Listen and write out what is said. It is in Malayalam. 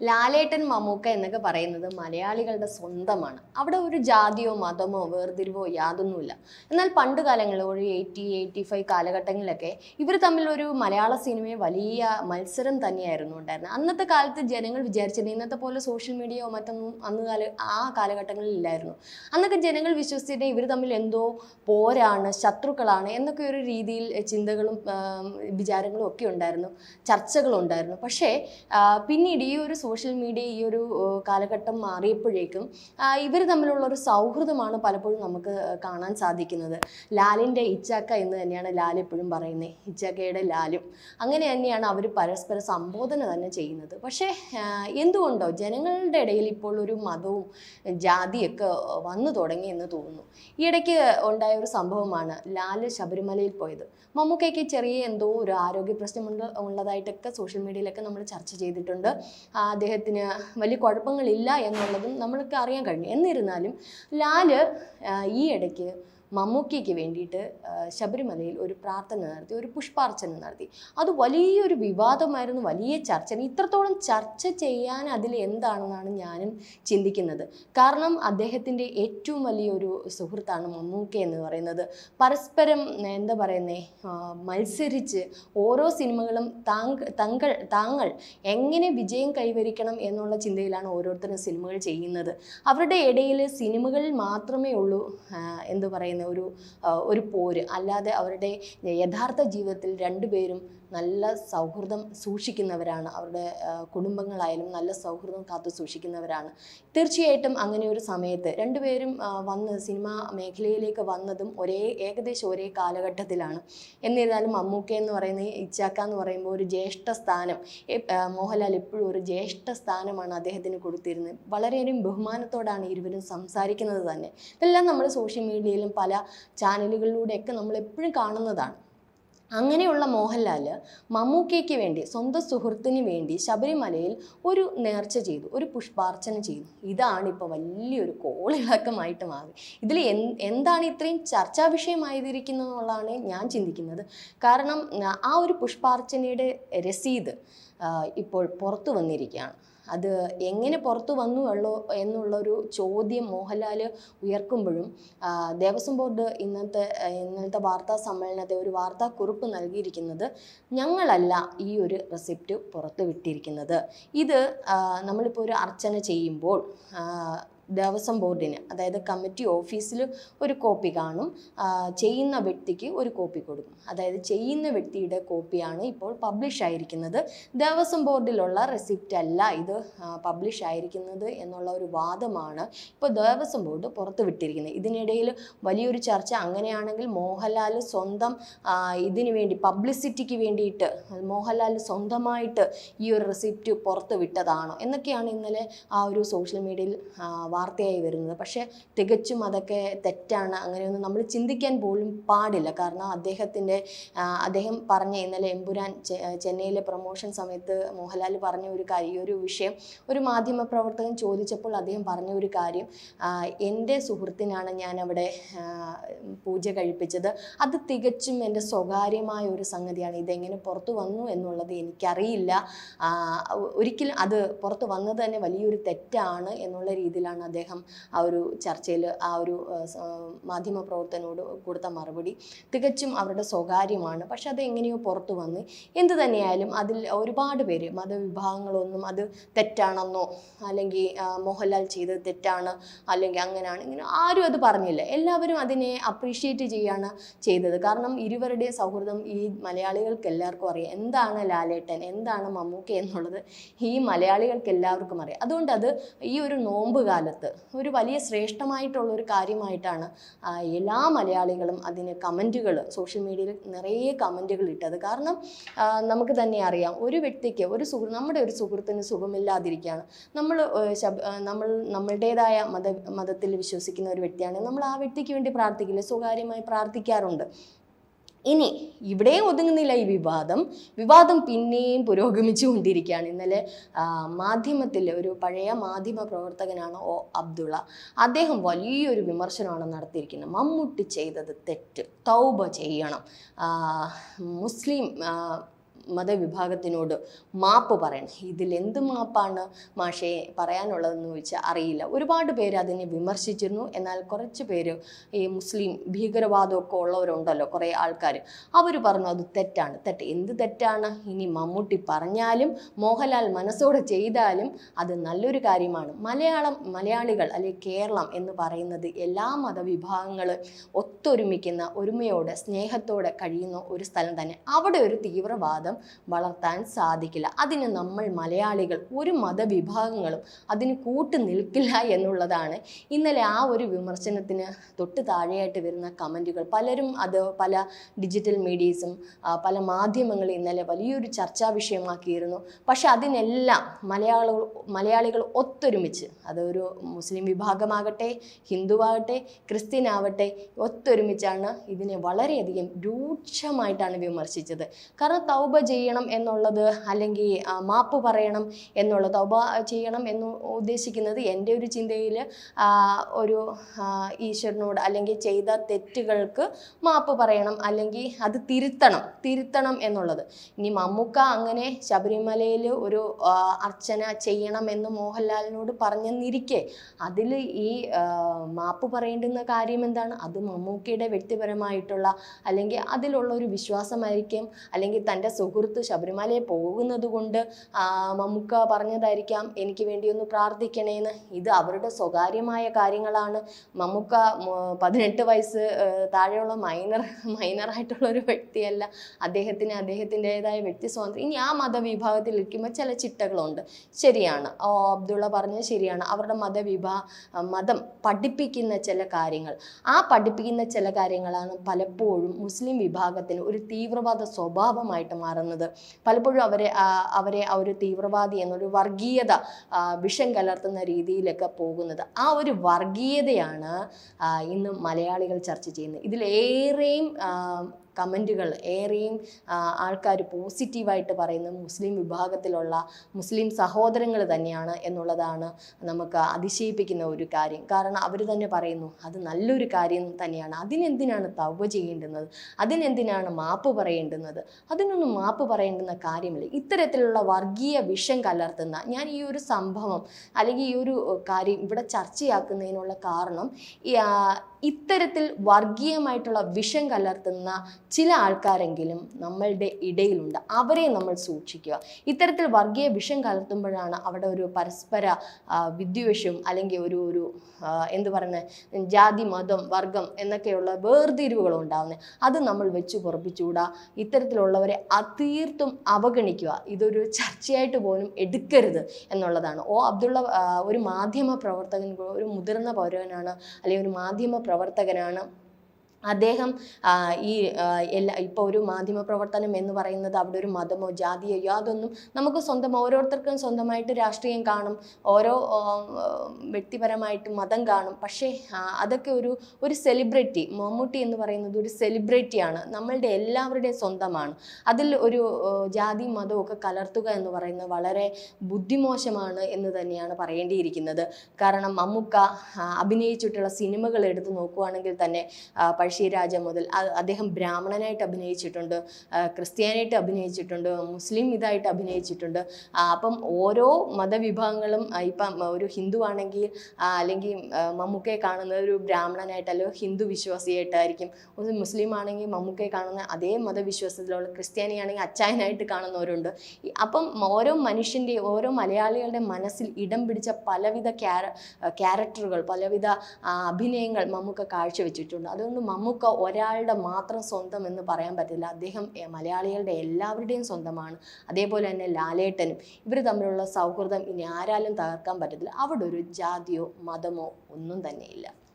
ലാലേട്ടൻ മമ്മൂക്ക എന്നൊക്കെ പറയുന്നത് മലയാളികളുടെ സ്വന്തമാണ്. അവിടെ ഒരു ജാതിയോ മതമോ വേർതിരിവോ യാതൊന്നുമില്ല. എന്നാൽ പണ്ട് കാലങ്ങളിൽ ഒരു എയ്റ്റി എയ്റ്റി ഫൈവ് കാലഘട്ടങ്ങളിലൊക്കെ ഇവർ തമ്മിൽ ഒരു മലയാള സിനിമയെ വലിയ മത്സരം തന്നെയായിരുന്നു ഉണ്ടായിരുന്നത്. അന്നത്തെ കാലത്ത് ജനങ്ങൾ വിചാരിച്ചത് ഇന്നത്തെ പോലെ സോഷ്യൽ മീഡിയയോ മറ്റൊന്നും അന്ന് കാല ആ കാലഘട്ടങ്ങളിൽ ഇല്ലായിരുന്നു. അന്നൊക്കെ ജനങ്ങൾ വിശ്വസിച്ചിട്ട് ഇവർ തമ്മിൽ എന്തോ പോരാണ് ശത്രുക്കളാണ് എന്നൊക്കെ ഒരു രീതിയിൽ ചിന്തകളും വിചാരങ്ങളും ഒക്കെ ഉണ്ടായിരുന്നു. ചർച്ചകളുണ്ടായിരുന്നു. പക്ഷേ പിന്നീട് ഈ ഒരു സോഷ്യൽ മീഡിയ ഈ ഒരു കാലഘട്ടം മാറിയപ്പോഴേക്കും ഇവർ തമ്മിലുള്ള ഒരു സൗഹൃദമാണ് പലപ്പോഴും നമുക്ക് കാണാൻ സാധിക്കുന്നത്. ലാലിന്റെ ഇച്ചാക്ക എന്ന് തന്നെയാണ് ലാൽ എപ്പോഴും പറയുന്നത് ഇച്ചാക്കയുടെ ലാലും. അങ്ങനെ തന്നെയാണ് അവർ പരസ്പര സംബോധന തന്നെ ചെയ്യുന്നത്. പക്ഷേ എന്തുകൊണ്ടോ ജനങ്ങളുടെ ഇടയിൽ ഇപ്പോൾ ഒരു മതവും ജാതിയൊക്കെ വന്നു തുടങ്ങി എന്ന് തോന്നുന്നു. ഈയിടയ്ക്ക് ഉണ്ടായ ഒരു സംഭവമാണ് ലാൽ ശബരിമലയിൽ പോയത്. മമ്മൂക്കയ്ക്ക് ചെറിയ എന്തോ ഒരു ആരോഗ്യ പ്രശ്നമുണ്ട് ഉള്ളതായിട്ടൊക്കെ സോഷ്യൽ മീഡിയയിലൊക്കെ നമ്മൾ ചർച്ച ചെയ്തിട്ടുണ്ട്. അദ്ദേഹത്തിന് വലിയ കുഴപ്പങ്ങളില്ല എന്നുള്ളതും നമ്മൾക്ക് അറിയാൻ കഴിഞ്ഞു. എന്നിരുന്നാലും ലാൽ ഈ ഇടയ്ക്ക് മമ്മൂക്കയ്ക്ക് വേണ്ടിയിട്ട് ശബരിമലയിൽ ഒരു പ്രാർത്ഥന നടത്തി ഒരു പുഷ്പാർച്ചന നടത്തി. അത് വലിയൊരു വിവാദമായിരുന്നു വലിയ ചർച്ച. ഇത്രത്തോളം ചർച്ച ചെയ്യാൻ അതിൽ എന്താണെന്നാണ് ഞാനും ചിന്തിക്കുന്നത്. കാരണം അദ്ദേഹത്തിന്റെ ഏറ്റവും വലിയൊരു സുഹൃത്താണ് മമ്മൂക്ക എന്ന് പറയുന്നത്. പരസ്പരം എന്താ പറയുന്നേ മത്സരിച്ച് ഓരോ സിനിമകളും താങ്ക തങ്കൾ താങ്കൾ എങ്ങനെ വിജയം കൈവരിക്കണം എന്നുള്ള ചിന്തയിലാണ് ഓരോരുത്തരും സിനിമകൾ ചെയ്യുന്നത്. അവരുടെ ഇടയിൽ സിനിമകളിൽ മാത്രമേ ഉള്ളൂ എന്തു എന്ത് പറയുന്ന ഒരു ഒരു പോര്. അല്ലാതെ അവരുടെ യഥാർത്ഥ ജീവിതത്തിൽ രണ്ടുപേരും നല്ല സൗഹൃദം സൂക്ഷിക്കുന്നവരാണ്. അവരുടെ കുടുംബങ്ങളായാലും നല്ല സൗഹൃദം കാത്തു സൂക്ഷിക്കുന്നവരാണ്. തീർച്ചയായിട്ടും അങ്ങനെ ഒരു സമയത്ത് രണ്ടുപേരും വന്ന് സിനിമാ മേഖലയിലേക്ക് വന്നതും ഒരേ ഏകദേശം ഒരേ കാലഘട്ടത്തിലാണ്. എന്നിരുന്നാലും മമ്മൂക്ക എന്ന് പറയുന്ന ഇച്ചാക്ക എന്ന് പറയുമ്പോൾ ഒരു ജ്യേഷ്ഠ സ്ഥാനം മോഹൻലാൽ എപ്പോഴും ഒരു ജ്യേഷ്ഠ സ്ഥാനമാണ് അദ്ദേഹത്തിന് കൊടുത്തിരുന്നത്. വളരെയധികം ബഹുമാനത്തോടാണ് ഇരുവരും സംസാരിക്കുന്നത് തന്നെ. ഇതെല്ലാം നമ്മൾ സോഷ്യൽ മീഡിയയിലും പല ചാനലുകളിലൂടെയൊക്കെ നമ്മൾ എപ്പോഴും കാണുന്നതാണ്. അങ്ങനെയുള്ള മോഹൻലാൽ മമ്മൂക്കയ്ക്ക് വേണ്ടി സ്വന്തം സുഹൃത്തിന് വേണ്ടി ശബരിമലയിൽ ഒരു നേർച്ച ചെയ്തു ഒരു പുഷ്പാർച്ചന ചെയ്തു. ഇതാണ് ഇപ്പോൾ വലിയൊരു കോളിളക്കമായിട്ട് മാറി. ഇതിൽ എന്താണ് ഇത്രയും ചർച്ചാ വിഷയമായിരിക്കുന്നതെന്നുള്ളതാണ് ഞാൻ ചിന്തിക്കുന്നത്. കാരണം ആ ഒരു പുഷ്പാർച്ചനയുടെ രസീത് ഇപ്പോൾ പുറത്തു വന്നിരിക്കുകയാണ്. അത് എങ്ങനെ പുറത്തു വന്നു ഉള്ളോ എന്നുള്ളൊരു ചോദ്യം മോഹൻലാൽ ഉയർക്കുമ്പോഴും ദേവസ്വം ബോർഡ് ഇന്നത്തെ ഇന്നത്തെ വാർത്താ സമ്മേളനത്തെ ഒരു വാർത്താ കുറിപ്പ് നൽകിയിരിക്കുന്നത് ഞങ്ങളല്ല ഈ ഒരു റെസിപ്റ്റ് പുറത്തു വിട്ടിരിക്കുന്നത് ഇത് നമ്മളിപ്പോൾ ഒരു അർച്ചന ചെയ്യുമ്പോൾ ദേവസ്വം ബോർഡിന് അതായത് കമ്മിറ്റി ഓഫീസിൽ ഒരു കോപ്പി കാണും. ചെയ്യുന്ന വ്യക്തിക്ക് ഒരു കോപ്പി കൊടുക്കും. അതായത് ചെയ്യുന്ന വ്യക്തിയുടെ കോപ്പിയാണ് ഇപ്പോൾ പബ്ലിഷ് ആയിരിക്കുന്നത്. ദേവസ്വം ബോർഡിലുള്ള റെസിപ്റ്റ് അല്ല ഇത് പബ്ലിഷ് ആയിരിക്കുന്നത് എന്നുള്ള ഒരു വാദമാണ് ഇപ്പോൾ ദേവസ്വം ബോർഡ് പുറത്തു വിട്ടിരിക്കുന്നത്. ഇതിനിടയിൽ വലിയൊരു ചർച്ച അങ്ങനെയാണെങ്കിൽ മോഹൻലാൽ സ്വന്തം ഇതിനു വേണ്ടി പബ്ലിസിറ്റിക്ക് വേണ്ടിയിട്ട് മോഹൻലാൽ സ്വന്തമായിട്ട് ഈ ഒരു റെസിപ്റ്റ് പുറത്തുവിട്ടതാണോ എന്നൊക്കെയാണ് ഇന്നലെ ആ ഒരു സോഷ്യൽ മീഡിയയിൽ വാർത്തയായി വരുന്നത്. പക്ഷേ തികച്ചും അതൊക്കെ തെറ്റാണ്. അങ്ങനെയൊന്നും നമ്മൾ ചിന്തിക്കാൻ പോലും പാടില്ല. കാരണം അദ്ദേഹത്തിന്റെ അദ്ദേഹം പറഞ്ഞ ഇന്നലെ എമ്പുരാൻ ചെന്നൈയിലെ പ്രൊമോഷൻ സമയത്ത് മോഹൻലാൽ പറഞ്ഞ ഒരു കാര്യം ഒരു വിഷയം ഒരു മാധ്യമപ്രവർത്തകൻ ചോദിച്ചപ്പോൾ അദ്ദേഹം പറഞ്ഞ ഒരു കാര്യം എന്റെ സുഹൃത്തിനാണ് ഞാൻ അവിടെ പൂജ കഴിപ്പിച്ചത്. അത് തികച്ചും എന്റെ സ്വകാര്യമായ ഒരു സംഗതിയാണ്. ഇതെങ്ങനെ പുറത്തു വന്നു എന്നുള്ളത് എനിക്കറിയില്ല. ഒരിക്കലും അത് പുറത്ത് വന്നത് തന്നെ വലിയൊരു തെറ്റാണ് എന്നുള്ള രീതിയിലാണ് അദ്ദേഹം ആ ഒരു ചർച്ചയിൽ ആ ഒരു മാധ്യമ പ്രവർത്തനോട് കൊടുത്ത മറുപടി തികച്ചും അവരുടെ സ്വകാര്യമാണ്. പക്ഷെ അത് എങ്ങനെയോ പുറത്തു വന്ന് എന്ത് തന്നെയായാലും അതിൽ ഒരുപാട് പേര് മതവിഭാഗങ്ങളൊന്നും അത് തെറ്റാണെന്നോ അല്ലെങ്കിൽ മോഹൻലാൽ ചെയ്തത് തെറ്റാണ് അല്ലെങ്കിൽ അങ്ങനെയാണ് ഇങ്ങനെ ആരും അത് പറഞ്ഞില്ല. എല്ലാവരും അതിനെ അപ്രീഷിയേറ്റ് ചെയ്യാണ് ചെയ്തത്. കാരണം ഇരുവരുടെ സൗഹൃദം ഈ മലയാളികൾക്ക് എല്ലാവർക്കും അറിയാം. എന്താണ് ലാലേട്ടൻ? എന്താണ് മമ്മൂക്ക എന്നുള്ളത് ഈ മലയാളികൾക്ക് എല്ലാവർക്കും അറിയാം. അതുകൊണ്ട് അത് ഈ ഒരു നോമ്പ് കാലത്ത് ഒരു വലിയ ശ്രേഷ്ഠമായിട്ടുള്ള ഒരു കാര്യമായിട്ടാണ് എല്ലാ മലയാളികളും അതിന് കമന്റുകൾ സോഷ്യൽ മീഡിയയിൽ നിറയെ കമന്റുകൾ ഇട്ടത്. കാരണം നമുക്ക് തന്നെ അറിയാം ഒരു വ്യക്തിക്ക് ഒരു സുഹൃ നമ്മുടെ ഒരു സുഹൃത്തിന് സുഖമില്ലാതിരിക്കുകയാണ്. നമ്മൾ നമ്മൾ നമ്മളുടേതായ മത മതത്തിൽ വിശ്വസിക്കുന്ന ഒരു വ്യക്തിയാണ് നമ്മൾ ആ വ്യക്തിക്ക് വേണ്ടി പ്രാർത്ഥിക്കില്ല സ്വകാര്യമായി പ്രാർത്ഥിക്കാറുണ്ട്. ഇനി ഇവിടെ ഒതുങ്ങുന്നില്ല ഈ വിവാദം. വിവാദം പിന്നെയും പുരോഗമിച്ചുകൊണ്ടിരിക്കുകയാണ്. ഇന്നലെ മാധ്യമത്തിൽ ഒരു പഴയ മാധ്യമ പ്രവർത്തകനാണ് ഒ അബ്ദുള്ള. അദ്ദേഹം വലിയൊരു വിമർശനമാണ് നടത്തിയിരിക്കുന്നത്. മമ്മൂട്ടി ചെയ്തത് തെറ്റ്. തൗബ ചെയ്യണം. മുസ്ലിം മതവിഭാഗത്തിനോട് മാപ്പ് പറയണം. ഇതിലെന്ത് മാപ്പാണ് മാഷേ പറയാനുള്ളതെന്ന് ചോദിച്ചാൽ അറിയില്ല. ഒരുപാട് പേര് അതിനെ വിമർശിച്ചിരുന്നു. എന്നാൽ കുറച്ച് പേര് ഈ മുസ്ലിം ഭീകരവാദമൊക്കെ ഉള്ളവരുണ്ടല്ലോ കുറേ ആൾക്കാർ അവർ പറഞ്ഞു അത് തെറ്റാണ്. തെറ്റ്. എന്ത് തെറ്റാണ്? ഇനി മമ്മൂട്ടി പറഞ്ഞാലും മോഹൻലാൽ മനസ്സോടെ ചെയ്താലും അത് നല്ലൊരു കാര്യമാണ്. മലയാളം മലയാളികൾ അല്ലെങ്കിൽ കേരളം എന്ന് പറയുന്നത് എല്ലാ മതവിഭാഗങ്ങളും ഒത്തൊരുമിക്കുന്ന ഒരുമയോടെ സ്നേഹത്തോടെ കഴിയുന്ന ഒരു സ്ഥലം തന്നെ. അവിടെ ഒരു തീവ്രവാദം വളർത്താൻ സാധിക്കില്ല. അതിന് നമ്മൾ മലയാളികൾ ഒരു മതവിഭാഗങ്ങളും അതിന് കൂട്ടു നിൽക്കില്ല എന്നുള്ളതാണ് ഇന്നലെ ആ ഒരു വിമർശനത്തിന് തൊട്ട് താഴെയായിട്ട് വരുന്ന കമന്റുകൾ. പലരും അത് പല ഡിജിറ്റൽ മീഡിയസും പല മാധ്യമങ്ങളും ഇന്നലെ വലിയൊരു ചർച്ചാ വിഷയമാക്കിയിരുന്നു. പക്ഷെ അതിനെല്ലാം മലയാളികൾ മലയാളികൾ ഒത്തൊരുമിച്ച് അതൊരു മുസ്ലിം വിഭാഗമാകട്ടെ ഹിന്ദുവാകട്ടെ ക്രിസ്ത്യൻ ആവട്ടെ ഒത്തൊരുമിച്ചാണ് ഇതിനെ വളരെയധികം രൂക്ഷമായിട്ടാണ് വിമർശിച്ചത്. കാരണം തൗബ ചെയ്യണം എന്നുള്ളത് അല്ലെങ്കിൽ മാപ്പ് പറയണം എന്നുള്ളത് തൗബ ചെയ്യണം എന്ന് ഉദ്ദേശിക്കുന്നത് എന്റെ ഒരു ചിന്തയിൽ ഒരു ഈശ്വരനോട് അല്ലെങ്കിൽ ചെയ്ത തെറ്റുകൾക്ക് മാപ്പ് പറയണം അല്ലെങ്കിൽ അത് തിരുത്തണം തിരുത്തണം എന്നുള്ളത്. ഇനി മമ്മൂക്ക അങ്ങനെ ശബരിമലയിൽ ഒരു അർച്ചന ചെയ്യണം എന്ന് മോഹൻലാലിനോട് പറഞ്ഞെന്നിരിക്കെ അതിൽ ഈ മാപ്പ് പറയേണ്ടുന്ന കാര്യം എന്താണ്? അത് മമ്മൂക്കയുടെ വ്യക്തിപരമായിട്ടുള്ള അല്ലെങ്കിൽ അതിലുള്ള ഒരു വിശ്വാസമായിരിക്കും അല്ലെങ്കിൽ തന്റെ സുഹൃത്ത് ശബരിമലയിൽ പോകുന്നത് കൊണ്ട് മമ്മുക്ക പറഞ്ഞതായിരിക്കാം എനിക്ക് വേണ്ടി ഒന്ന് പ്രാർത്ഥിക്കണേന്ന്. ഇത് അവരുടെ സ്വകാര്യമായ കാര്യങ്ങളാണ്. മമ്മുക്ക പതിനെട്ട് വയസ്സ് താഴെയുള്ള മൈനർ മൈനറായിട്ടുള്ള ഒരു വ്യക്തിയല്ല. അദ്ദേഹത്തിന് അദ്ദേഹത്തിന്റെതായ വ്യക്തി സ്വാതന്ത്ര്യം. ഇനി ആ മതവിഭാഗത്തിൽ ഇരിക്കുമ്പോൾ ചില ചിട്ടകളുണ്ട്. ശരിയാണ്. ഓ അബ്ദുള്ള പറഞ്ഞത് ശരിയാണ്. അവരുടെ മതവിഭാ മതം പഠിപ്പിക്കുന്ന ചില കാര്യങ്ങൾ. ആ പഠിപ്പിക്കുന്ന ചില കാര്യങ്ങളാണ് പലപ്പോഴും മുസ്ലിം വിഭാഗത്തിന് ഒരു തീവ്രവാദ സ്വഭാവമായിട്ട് മാറുന്നത്. പലപ്പോഴും അവരെ അവരെ ആ ഒരു തീവ്രവാദി എന്നൊരു വർഗീയത വിഷം കലർത്തുന്ന രീതിയിലൊക്കെ പോകുന്നത്. ആ ഒരു വർഗീയതയാണ് ഇന്ന് മലയാളികൾ ചർച്ച ചെയ്യുന്നത്. ഇതിലേറെയും കമന്റുകൾ ഏറെയും ആൾക്കാർ പോസിറ്റീവായിട്ട് പറയുന്നത് മുസ്ലിം വിഭാഗത്തിലുള്ള മുസ്ലിം സഹോദരങ്ങൾ തന്നെയാണ് എന്നുള്ളതാണ് നമുക്ക് അതിശയിപ്പിക്കുന്ന ഒരു കാര്യം. കാരണം അവർ തന്നെ പറയുന്നു അത് നല്ലൊരു കാര്യം തന്നെയാണ്. അതിനെന്തിനാണ് തവ ചെയ്യേണ്ടുന്നത്? അതിനെന്തിനാണ് മാപ്പ് പറയേണ്ടുന്നത്? അതിനൊന്നും മാപ്പ് പറയേണ്ടുന്ന കാര്യമില്ല. ഇത്തരത്തിലുള്ള വർഗീയ വിഷം കലർത്തുന്ന ഞാൻ ഈ ഒരു സംഭവം അല്ലെങ്കിൽ ഈ ഒരു കാര്യം ഇവിടെ ചർച്ചയാക്കുന്നതിനുള്ള കാരണം ഇത്തരത്തിൽ വർഗീയമായിട്ടുള്ള വിഷം കലർത്തുന്ന ചില ആൾക്കാരെങ്കിലും നമ്മളുടെ ഇടയിലുണ്ട്. അവരെ നമ്മൾ സൂക്ഷിക്കുക. ഇത്തരത്തിൽ വർഗീയ വിഷം കലർത്തുമ്പോഴാണ് അവിടെ ഒരു പരസ്പര വിദ്വേഷം അല്ലെങ്കിൽ ഒരു ഒരു എന്ത് പറയുന്നത് ജാതി മതം വർഗം എന്നൊക്കെയുള്ള വേർതിരിവുകൾ ഉണ്ടാകുന്നത് അത് നമ്മൾ വെച്ച് പുറപ്പിച്ചുകൂടാ. ഇത്തരത്തിലുള്ളവരെ അതീർത്തും അവഗണിക്കുക. ഇതൊരു ചർച്ചയായിട്ട് പോലും എടുക്കരുത് എന്നുള്ളതാണ്. ഓ അബ്ദുള്ള ഒരു മാധ്യമ പ്രവർത്തകൻ ഒരു മുതിർന്ന പൗരനാണ് അല്ലെങ്കിൽ ഒരു മാധ്യമ പ്രവർത്തകനാണ്. അദ്ദേഹം ഈ എല്ലാ ഇപ്പോൾ ഒരു മാധ്യമ പ്രവർത്തനം എന്ന് പറയുന്നത് അവിടെ ഒരു മതമോ ജാതിയോ യാതൊന്നും നമുക്ക് സ്വന്തം ഓരോരുത്തർക്കും സ്വന്തമായിട്ട് രാഷ്ട്രീയം കാണും ഓരോ വ്യക്തിപരമായിട്ട് മതം കാണും. പക്ഷേ അതൊക്കെ ഒരു ഒരു സെലിബ്രിറ്റി മമ്മൂട്ടി എന്ന് പറയുന്നത് ഒരു സെലിബ്രിറ്റിയാണ് നമ്മളുടെ എല്ലാവരുടെയും സ്വന്തമാണ്. അതിൽ ഒരു ജാതി മതവും ഒക്കെ കലർത്തുക എന്ന് പറയുന്നത് വളരെ ബുദ്ധിമോശമാണ് എന്ന് തന്നെയാണ് പറയേണ്ടിയിരിക്കുന്നത്. കാരണം മമ്മൂക്ക അഭിനയിച്ചിട്ടുള്ള സിനിമകൾ എടുത്ത് നോക്കുകയാണെങ്കിൽ തന്നെ പഴശ്ശിരാജ മുതൽ അദ്ദേഹം ബ്രാഹ്മണനായിട്ട് അഭിനയിച്ചിട്ടുണ്ട്. ക്രിസ്ത്യാനായിട്ട് അഭിനയിച്ചിട്ടുണ്ട്. മുസ്ലിം ഇതായിട്ട് അഭിനയിച്ചിട്ടുണ്ട്. അപ്പം ഓരോ മതവിഭാഗങ്ങളും ഇപ്പം ഒരു ഹിന്ദു ആണെങ്കിൽ അല്ലെങ്കിൽ മമ്മൂക്കയെ കാണുന്നത് ഒരു ബ്രാഹ്മണനായിട്ട് അല്ലെങ്കിൽ ഹിന്ദു വിശ്വാസിയായിട്ടായിരിക്കും. ഒരു മുസ്ലിം ആണെങ്കിൽ മമ്മൂക്കയെ കാണുന്ന അതേ മതവിശ്വാസത്തിലുള്ള ക്രിസ്ത്യാനി ആണെങ്കിൽ അച്ചായനായിട്ട് കാണുന്നവരുണ്ട്. അപ്പം ഓരോ മനുഷ്യന്റെ ഓരോ മലയാളികളുടെ മനസ്സിൽ ഇടം പിടിച്ച പലവിധ ക്യാര ക്യാരക്ടറുകൾ പലവിധ അഭിനയങ്ങൾ മമ്മൂക്ക കാഴ്ചവെച്ചിട്ടുണ്ട്. അതുകൊണ്ട് മമ്മൂക്ക ഒരാളുടെ മാത്രം സ്വന്തം എന്ന് പറയാൻ പറ്റില്ല. അദ്ദേഹം മലയാളികളുടെ എല്ലാവരുടെയും സ്വന്തമാണ്. അതേപോലെ തന്നെ ലാലേട്ടനും ഇവർ തമ്മിലുള്ള സൗഹൃദം ഇനി ആരാലും തകർക്കാൻ പറ്റത്തില്ല. അവിടെ ഒരു ജാതിയോ മതമോ ഒന്നും തന്നെയില്ല.